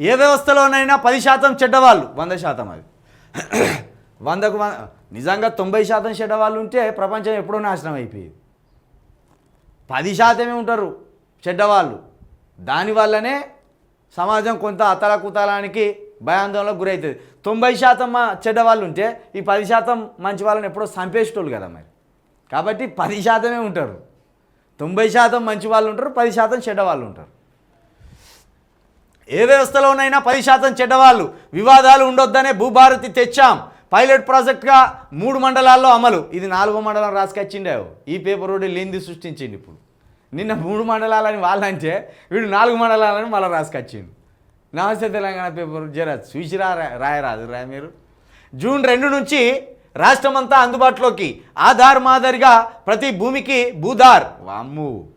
ఏ వ్యవస్థలోనైనా పది శాతం చెడ్డవాళ్ళు? వంద శాతం అది. వందకు నిజంగా తొంభై శాతం చెడ్డవాళ్ళు ఉంటే ప్రపంచం ఎప్పుడో నాశనం అయిపోయేది. పది శాతమే ఉంటారు చెడ్డవాళ్ళు. దానివల్లనే సమాజం కొంత అతలకుతలానికి భయాందోళనకు గురవుతుంది తొంభై శాతం మా చెడ్డవాళ్ళు ఉంటే ఈ పది శాతం మంచి వాళ్ళని ఎప్పుడో చంపేసేటోళ్ళు కదా మరి. కాబట్టి పది శాతమే ఉంటారు. తొంభై శాతం మంచి వాళ్ళు ఉంటారు పది శాతం చెడ్డవాళ్ళు ఉంటారు. ఏ వ్యవస్థలోనైనా పది శాతం చెడ్డవాళ్ళు వివాదాలు ఉండొద్దనే భూభారతి తెచ్చాం. పైలట్ ప్రాజెక్ట్గా మూడు మండలాల్లో అమలు. ఇది నాలుగో మండలం రాసుకొచ్చిండే ఈ పేపర్ రోడ్డు లేనిది సృష్టించింది ఇప్పుడు. నిన్న మూడు మండలాలని వాళ్ళంటే వీడు నాలుగు మండలాలని మళ్ళీ రాసుకొచ్చిండు. నమస్తే తెలంగాణ పేపర్ జరాజ్ చూసిరా రాయరాదు రా మీరు? జూన్ రెండు నుంచి రాష్ట్రమంతా అందుబాటులోకి ఆధార్ మాదిరిగా ప్రతి భూమికి భూధార్. వామ్ము.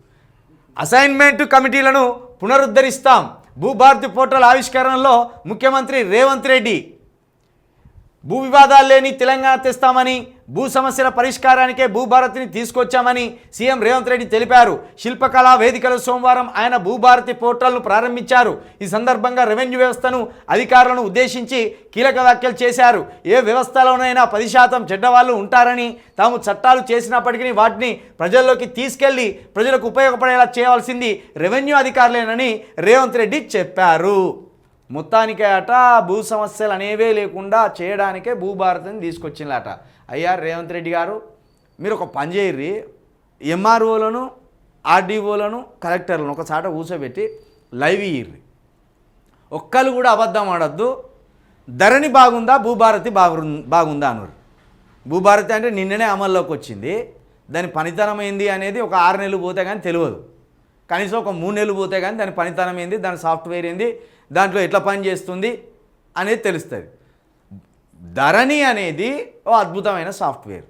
అసైన్మెంట్ కమిటీలను పునరుద్ధరిస్తాం. భూభారతి పోర్టల్ ఆవిష్కరణలో ముఖ్యమంత్రి రేవంత్ రెడ్డి భూ వివాదాలు లేని తెలంగాణ తెస్తామని భూ సమస్యల పరిష్కారానికే భూభారతిని తీసుకొచ్చామని సీఎం రేవంత్ రెడ్డి తెలిపారు. శిల్పకళా వేదికలో సోమవారం ఆయన భూభారతి పోర్టల్ను ప్రారంభించారు. ఈ సందర్భంగా రెవెన్యూ వ్యవస్థను అధికారులను ఉద్దేశించి కీలక వ్యాఖ్యలు చేశారు. ఏ వ్యవస్థలోనైనా పది శాతం చెడ్డవాళ్ళు ఉంటారని తాము చట్టాలు చేసినప్పటికీ వాటిని ప్రజల్లోకి తీసుకెళ్ళి ప్రజలకు ఉపయోగపడేలా చేయవలసింది రెవెన్యూ అధికారులేనని రేవంత్ రెడ్డి చెప్పారు. మొత్తానికే అట భూ సమస్యలు అనేవే లేకుండా చేయడానికే భూభారతిని తీసుకొచ్చిందట అయ్యా రేవంత్ రెడ్డి గారు మీరు ఒక పని చేయర్రి. ఎంఆర్ఓలను ఆర్డీఓలను కలెక్టర్లను ఒక చాట కూర్చోబెట్టి లైవ్ ఇయ్యర్రి. ఒక్కరు కూడా అబద్ధం ఆడద్దు. ధరణి బాగుందా భూభారతి బాగు బాగుందా అన్నారు. భూభారతి అంటే నిన్ననే అమల్లోకి వచ్చింది దాని పనితనం ఏంది అనేది ఒక ఆరు నెలలు పోతే కానీ తెలియదు. కనీసం ఒక మూడు నెలలు పోతే కానీ దాని పనితనం ఏంది దాని సాఫ్ట్వేర్ ఏంది దాంట్లో ఎట్లా పని చేస్తుంది అనేది తెలుస్తుంది. ధరణి అనేది ఓ అద్భుతమైన సాఫ్ట్వేర్.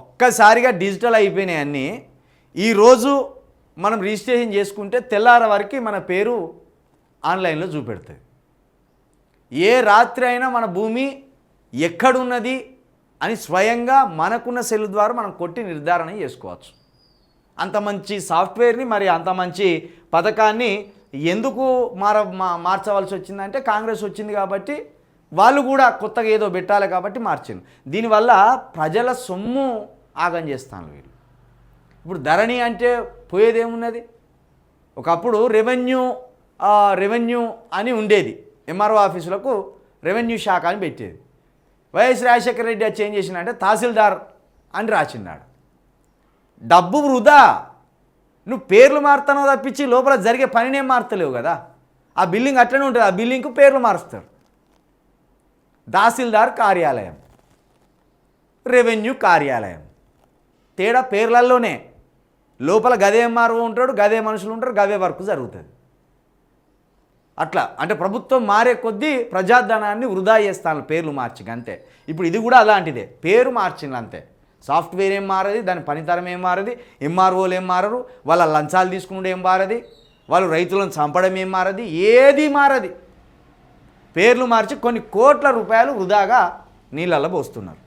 ఒక్కసారిగా డిజిటల్ అయిపోయినాయి అన్నీ. ఈరోజు మనం రిజిస్ట్రేషన్ చేసుకుంటే తెల్లార వరకు మన పేరు ఆన్లైన్లో చూపెడుతుంది ఏ రాత్రి అయినా మన భూమి ఎక్కడున్నది అని స్వయంగా మనకున్న సెల్ ద్వారా మనం కొట్టి నిర్ధారణ చేసుకోవచ్చు. అంత మంచి సాఫ్ట్వేర్ని మరి అంత మంచి పథకాన్ని ఎందుకు మార మా- మార్చవలసి వచ్చిందంటే కాంగ్రెస్ వచ్చింది కాబట్టి వాళ్ళు కూడా కొత్తగా ఏదో పెట్టాలి కాబట్టి మార్చింది. దీనివల్ల ప్రజల సొమ్ము ఆగం చేస్తాను వీళ్ళు. ఇప్పుడు ధరణి అంటే పోయేదేమున్నది? ఒకప్పుడు రెవెన్యూ రెవెన్యూ అని ఉండేది. ఎంఆర్ఓ ఆఫీసులకు రెవెన్యూ శాఖ అని పెట్టేది. వైఎస్ రాజశేఖర రెడ్డి చేంజ్ చేసిన అంటే తహసీల్దార్ అని రాసిన్నాడు. డబ్బు వృధా. నువ్వు పేర్లు మారుతానో తప్పించి లోపల జరిగే పనినేం మారతలేవు కదా. ఆ బిల్డింగ్ అట్లనే ఉంటుంది. ఆ బిల్డింగ్కు పేర్లు మారుస్తారు. తహసీల్దార్ కార్యాలయం. రెవెన్యూ కార్యాలయం. తేడా పేర్లల్లోనే లోపల గదే మారు ఉంటాడు గదే మనుషులు ఉంటారు గదే వర్క్ జరుగుతుంది. అట్లా. అంటే ప్రభుత్వం మారే కొద్దీ ప్రజాధనాన్ని వృధా చేస్తాను పేర్లు మార్చి అంతే. ఇప్పుడు ఇది కూడా అలాంటిదే. పేరు మార్చింది అంతే సాఫ్ట్వేర్ ఏం మారది దాని పనితరం ఏం మారది ఎంఆర్ఓలు ఏం మారరు వాళ్ళ లంచాలు తీసుకునే ఏం మారది వాళ్ళు రైతులను చంపడం ఏం మారది ఏది మారది. పేర్లు మార్చి కొన్ని కోట్ల రూపాయలు వృధాగా నీళ్ళల్లో పోస్తున్నారు.